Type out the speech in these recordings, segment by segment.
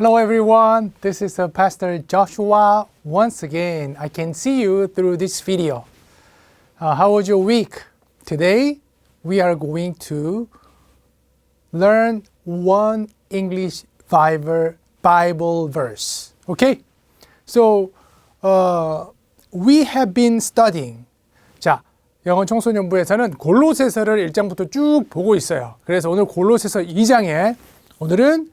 Hello everyone, this is uh, Pastor Joshua. Once again, I can see you through this video. Uh, how was your week? Today, we are going to learn one English Bible, Bible verse. Okay? So, uh, we have been studying. 자, 영어 청소년부에서는 골로새서를 1장부터 쭉 보고 있어요. 그래서 오늘 골로새서 2장에 오늘은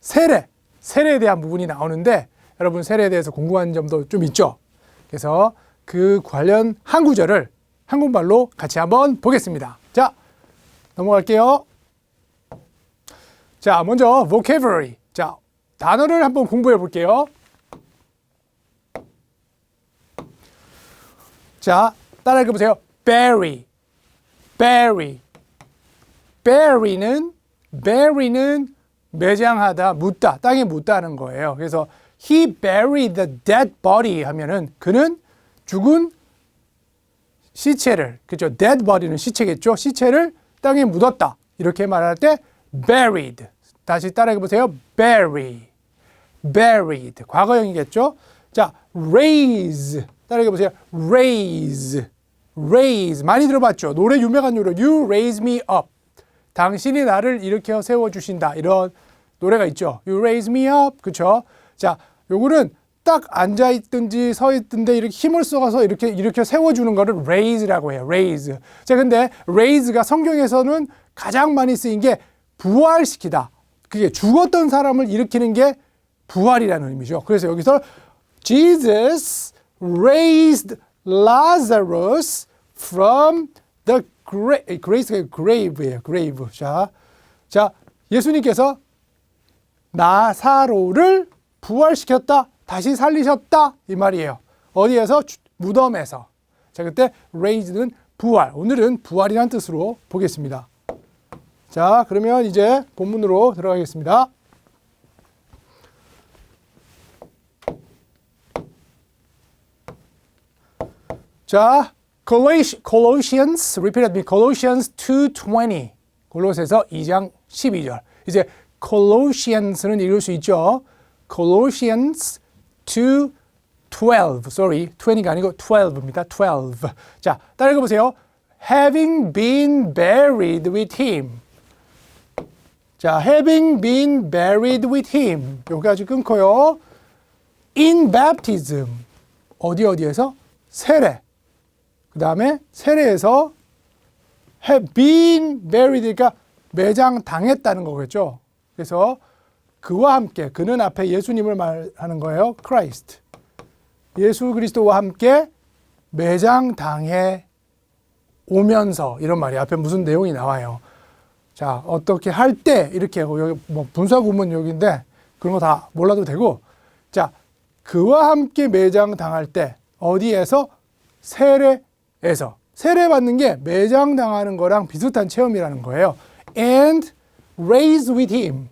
세례, 세례에 대한 부분이 나오는데 여러분 세례에 대해서 궁금한 점도 좀 있죠. 그래서 그 관련 한 구절을 한국말로 같이 한번 보겠습니다. 자, 넘어갈게요. 자, 먼저 vocabulary. 자, 단어를 한번 공부해 볼게요. 자, 따라 읽어 보세요. bury, bury, bury는 bury는 매장하다, 묻다, 땅에 묻다는 거예요. 그래서 he buried the dead body 하면은 그는 죽은 시체를 그죠? dead body는 시체겠죠? 시체를 땅에 묻었다. 이렇게 말할 때 buried. 다시 따라해 보세요. bury. buried. 과거형이겠죠? 자, raise. 따라해 보세요. raise. raise. 많이 들어봤죠? 노래 유명한 노래 You raise me up. 당신이 나를 일으켜 세워 주신다. 이런 노래가 있죠. You raise me up. 그렇죠? 자, 요거는 딱 앉아 있든지 서 있든데 이렇게 힘을 써서 이렇게 이렇게 세워 주는 거를 raise라고 해요. raise. 자, 근데 raise가 성경에서는 가장 많이 쓰인 게 부활시키다. 그게 죽었던 사람을 일으키는 게 부활이라는 의미죠. 그래서 여기서 Jesus raised Lazarus from the grave. grave예요. grave. 자, 자 예수님께서 나사로를 부활시켰다. 다시 살리셨다. 이 말이에요. 어디에서? 무덤에서. 자, 그때 raised는 부활. 오늘은 부활이란 뜻으로 보겠습니다. 자, 그러면 이제 본문으로 들어가겠습니다. 자, Colossians, repeat me, Colossians 2:20. 골로새서 2장 12절. 이제 Colossians는 읽을 수 있죠. Colossians 2:12. Sorry, 20가 아니고 12입니다. 12. 자, 따라 읽어보세요. Having been buried with him. 자, having been buried with him. 여기까지 끊고요. In baptism. 어디 어디에서? 세례. 그 다음에 세례에서 have been buried니까 매장 당했다는 거겠죠. 그래서 그와 함께 그는 앞에 예수님을 말하는 거예요. Christ. 예수 그리스도와 함께 매장 당해 오면서 이런 말이 앞에 무슨 내용이 나와요. 자 어떻게 할 때 이렇게 여기 뭐 분사 구문 여기인데 그런 거 다 몰라도 되고 자 그와 함께 매장 당할 때 어디에서 세례에서 세례 받는 게 매장 당하는 거랑 비슷한 체험이라는 거예요. And raised with him.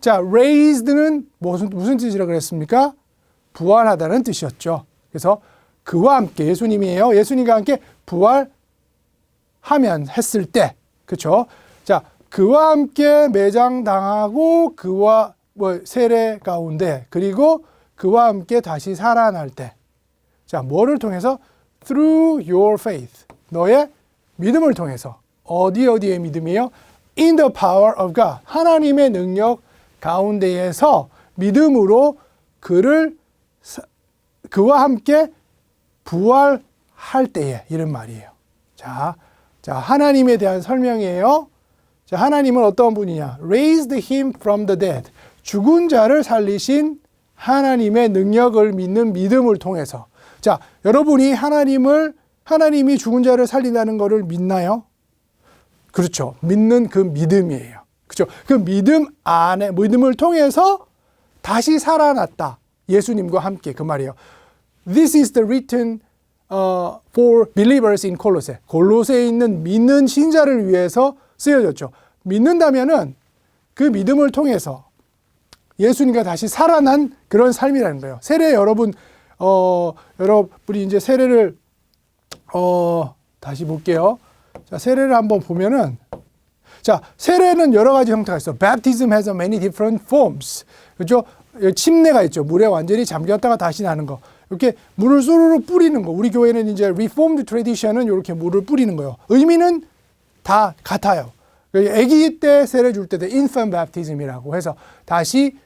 자, raised는 무슨 무슨 뜻이라 그랬습니까? 부활하다는 뜻이었죠. 그래서 그와 함께 예수님이에요. 예수님과 함께 부활하면 했을 때, 그렇죠? 자, 그와 함께 매장 당하고 그와 뭐 세례 가운데 그리고 그와 함께 다시 살아날 때, 자, 뭐를 통해서 through your faith, 너의 믿음을 통해서 어디 어디의 믿음이에요? In the power of God, 하나님의 능력 가운데에서 믿음으로 그를 그와 함께 부활할 때에 이런 말이에요. 자, 자 하나님에 대한 설명이에요. 자, 하나님은 어떤 분이냐? Raised him from the dead. 죽은 자를 살리신 하나님의 능력을 믿는 믿음을 통해서. 자, 여러분이 하나님을 하나님이 죽은 자를 살린다는 것을 믿나요? 그렇죠. 믿는 그 믿음이에요. 그렇죠. 그 믿음 안에 믿음을 통해서 다시 살아났다. 예수님과 함께 그 말이에요. This is the written uh, for believers in Colossae. 골로새에 있는 믿는 신자를 위해서 쓰여졌죠. 믿는다면은 그 믿음을 통해서 예수님과 다시 살아난 그런 삶이라는 거예요. 세례 여러분 어 여러분이 이제 세례를 어 다시 볼게요. 자, 세례를 한번 보면은 자, 세례는 여러 가지 형태가 있어. Baptism has many different forms. 그죠? 침례가 있죠. 물에 완전히 잠겼다가 다시 나는 거. 이렇게 물을 쏘르르 뿌리는 거. 우리 교회는 이제 Reformed Tradition은 이렇게 물을 뿌리는 거예요. 의미는 다 같아요. 아기 때 세례 줄 때도 infant baptism이라고 해서 다시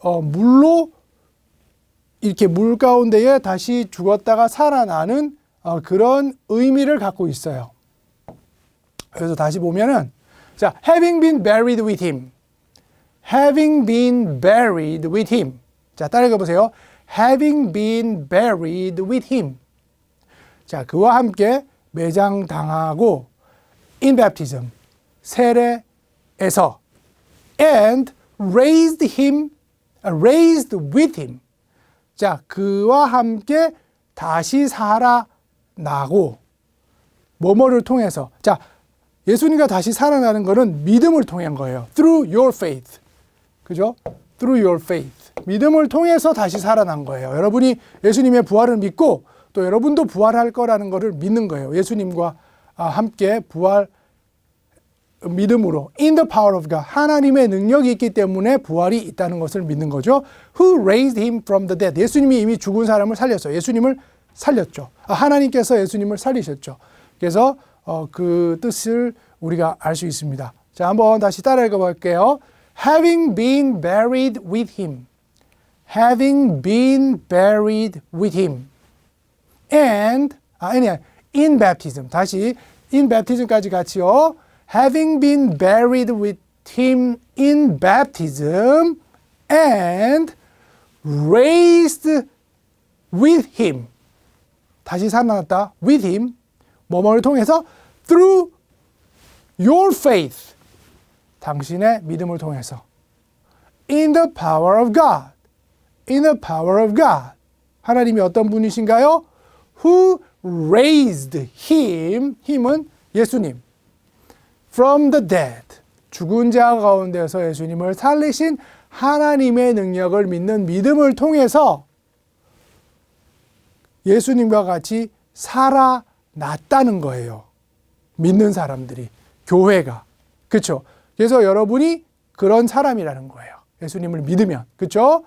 어, 물로 이렇게 물 가운데에 다시 죽었다가 살아나는 어, 그런 의미를 갖고 있어요. 그래서 다시 보면은 자, having been buried with him. having been buried with him. 자, 따라가 보세요. having been buried with him. 자, 그와 함께 매장당하고 in baptism. 세례에서 and raised him raised with him. 자, 그와 함께 다시 살아나고 뭐뭐를 통해서 자, 예수님과 다시 살아나는 것은 믿음을 통한 거예요. through your faith. 그죠? through your faith. 믿음을 통해서 다시 살아난 거예요. 여러분이 예수님의 부활을 믿고 또 여러분도 부활할 거라는 것을 믿는 거예요. 예수님과 아, 함께 부활 믿음으로 in the power of God 하나님의 능력이 있기 때문에 부활이 있다는 것을 믿는 거죠. Who raised him from the dead? 예수님이 이미 죽은 사람을 살렸어요. 예수님을 살렸죠. 아, 하나님께서 예수님을 살리셨죠. 그래서 어, 그 뜻을 우리가 알 수 있습니다. 자, 한번 다시 따라 읽어볼게요. Having been buried with him, having been buried with him, and 아, 아니야, in baptism 다시 in baptism까지 같이요. having been buried with him in baptism and raised with him. 다시 살아났다. with him. 뭐뭐를 통해서 through your faith. 당신의 믿음을 통해서. in the power of God. in the power of God. 하나님이 어떤 분이신가요? who raised him. 힘은 예수님. from the dead. 죽은 자 가운데서 예수님을 살리신 하나님의 능력을 믿는 믿음을 통해서 예수님과 같이 살아 났다는 거예요. 믿는 사람들이 교회가 그렇죠. 그래서 여러분이 그런 사람이라는 거예요. 예수님을 믿으면 그렇죠.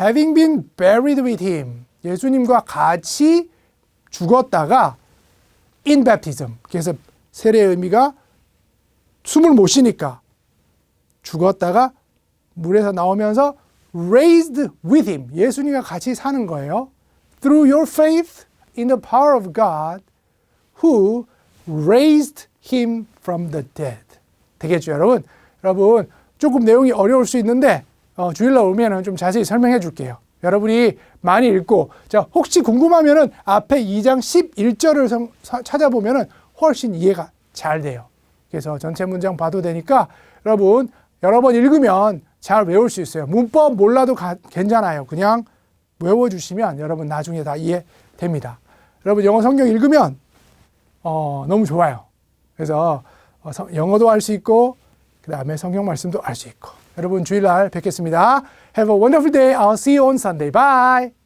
Having been buried with him 예수님과 같이 죽었다가 in baptism 그래서 세례의 의미가 숨을 못 쉬니까 죽었다가 물에서 나오면서 raised with him 예수님과 같이 사는 거예요. Through your faith in the power of God who raised him from the dead. 되겠죠, 여러분? 여러분, 조금 내용이 어려울 수 있는데 어, 주일날 오면 좀 자세히 설명해 줄게요. 여러분이 많이 읽고 자 혹시 궁금하면은 앞에 2장 11절을 성, 찾아보면은 훨씬 이해가 잘 돼요. 그래서 전체 문장 봐도 되니까 여러분 여러 번 읽으면 잘 외울 수 있어요. 문법 몰라도 가, 괜찮아요. 그냥 외워주시면 여러분 나중에 다 이해됩니다. 여러분 영어 성경 읽으면 어, 너무 좋아요. 그래서 어, 성, 영어도 알수 있고 그 다음에 성경 말씀도 알 수 있고 여러분 주일날 뵙겠습니다. Have a wonderful day. I'll see you on Sunday. Bye.